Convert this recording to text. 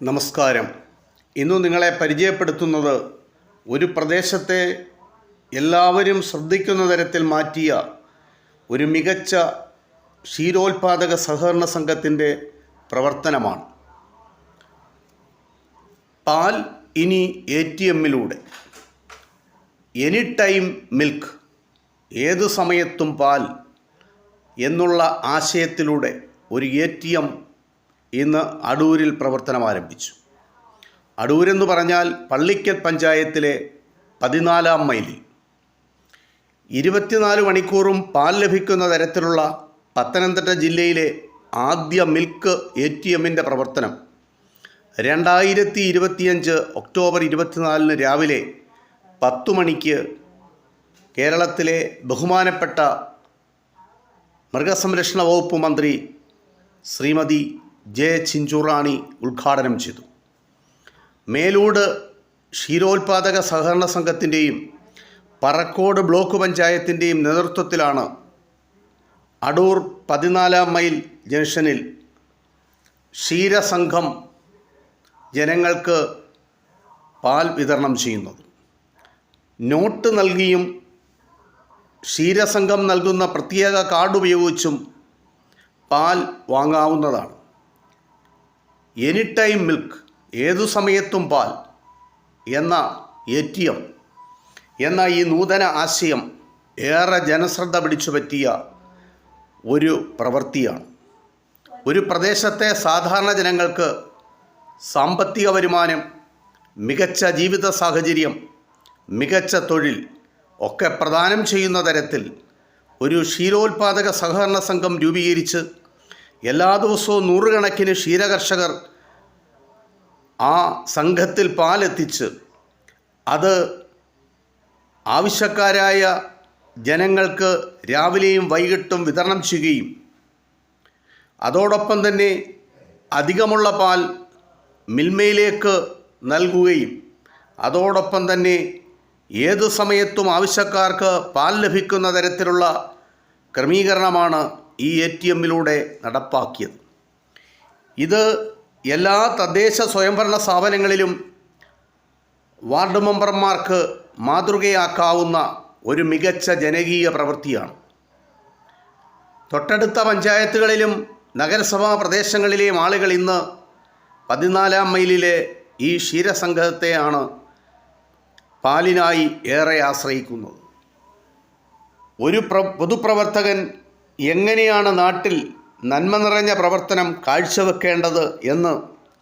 നമസ്കാരം. ഇന്ന് നിങ്ങളെ പരിചയപ്പെടുത്തുന്നത് ഒരു പ്രദേശത്തെ എല്ലാവരും ശ്രദ്ധിക്കുന്ന തരത്തിൽ മാറ്റിയ ഒരു മികച്ച ക്ഷീരോത്പാദക സഹകരണ സംഘത്തിന്റെ പ്രവർത്തനമാണ്. പാൽ ഇനി എ ടി എമ്മിലൂടെ എനി ടൈം മിൽക്ക് ഏത് സമയത്തും പാൽ എന്നുള്ള ആശയത്തിലൂടെ ഒരു എ ടി എം ഇന്ന് അടൂരിൽ പ്രവർത്തനം ആരംഭിച്ചു. അടൂരെന്ന് പറഞ്ഞാൽ പള്ളിക്കൽ പഞ്ചായത്തിലെ പതിനാലാം മൈലിൽ. ഇരുപത്തിനാല് മണിക്കൂറും പാൽ ലഭിക്കുന്ന തരത്തിലുള്ള പത്തനംതിട്ട ജില്ലയിലെ ആദ്യ മിൽക്ക് എ ടി എമ്മിന്റെ പ്രവർത്തനം രണ്ടായിരത്തി ഇരുപത്തിയഞ്ച് ഒക്ടോബർ ഇരുപത്തിനാലിന് രാവിലെ പത്തു മണിക്ക് കേരളത്തിലെ ബഹുമാനപ്പെട്ട മൃഗസംരക്ഷണ വകുപ്പ് മന്ത്രി ശ്രീമതി ജെ ചിഞ്ചുറാണി ഉദ്ഘാടനം ചെയ്തു. മേലൂട് ക്ഷീരോത്പാദക സഹകരണ സംഘത്തിന്റെയും പറക്കോട് ബ്ലോക്ക് പഞ്ചായത്തിന്റെയും നേതൃത്വത്തിലാണ് അടൂർ പതിനാലാം മൈൽ ജംഗ്ഷനിൽ ക്ഷീരസംഘം ജനങ്ങൾക്ക് പാൽ വിതരണം ചെയ്യുന്നത്. നോട്ട് നൽകിയും ക്ഷീരസംഘം നൽകുന്ന പ്രത്യേക കാർഡ് ഉപയോഗിച്ചും പാൽ വാങ്ങാവുന്നതാണ്. എനി ടൈം മിൽക്ക് ഏതു സമയത്തും പാൽ എന്ന എ ടി എം എന്ന ഈ നൂതന ആശയം ഏറെ ജനശ്രദ്ധ പിടിച്ചു പറ്റിയ ഒരു പ്രവൃത്തിയാണ്. ഒരു പ്രദേശത്തെ സാധാരണ ജനങ്ങൾക്ക് സാമ്പത്തിക വരുമാനം മികച്ച ജീവിത സാഹചര്യം മികച്ച തൊഴിൽ ഒക്കെ പ്രദാനം ചെയ്യുന്ന തരത്തിൽ ഒരു ക്ഷീരോത്പാദക സഹകരണ സംഘം രൂപീകരിച്ച് എല്ലാ ദിവസവും നൂറുകണക്കിന് ക്ഷീരകർഷകർ ആ സംഘത്തിൽ പാലെത്തിച്ച് അത് ആവശ്യക്കാരായ ജനങ്ങൾക്ക് രാവിലെയും വൈകിട്ടും വിതരണം ചെയ്യുകയും അതോടൊപ്പം തന്നെ അധികമുള്ള പാൽ മിൽമയിലേക്ക് നൽകുകയും അതോടൊപ്പം തന്നെ ഏതു സമയത്തും ആവശ്യക്കാർക്ക് പാൽ ലഭിക്കുന്ന തരത്തിലുള്ള ക്രമീകരണമാണ് ഈ എ ടി എമ്മിലൂടെ നടപ്പാക്കിയത്. ഇത് എല്ലാ തദ്ദേശ സ്വയംഭരണ സ്ഥാപനങ്ങളിലും വാർഡ് മെമ്പർമാർക്ക് മാതൃകയാക്കാവുന്ന ഒരു മികച്ച ജനകീയ പ്രവൃത്തിയാണ്. തൊട്ടടുത്ത പഞ്ചായത്തുകളിലും നഗരസഭാ പ്രദേശങ്ങളിലെയും ആളുകൾ ഇന്ന് പതിനാലാം മൈലിലെ ഈ ക്ഷീരസംഘത്തെയാണ് പാലിനായി ഏറെ ആശ്രയിക്കുന്നത്. ഒരു പ്ര പൊതുപ്രവർത്തകൻ എങ്ങനെയാണ് നാട്ടിൽ നന്മ നിറഞ്ഞ പ്രവർത്തനം കാഴ്ചവെക്കേണ്ടത് എന്ന്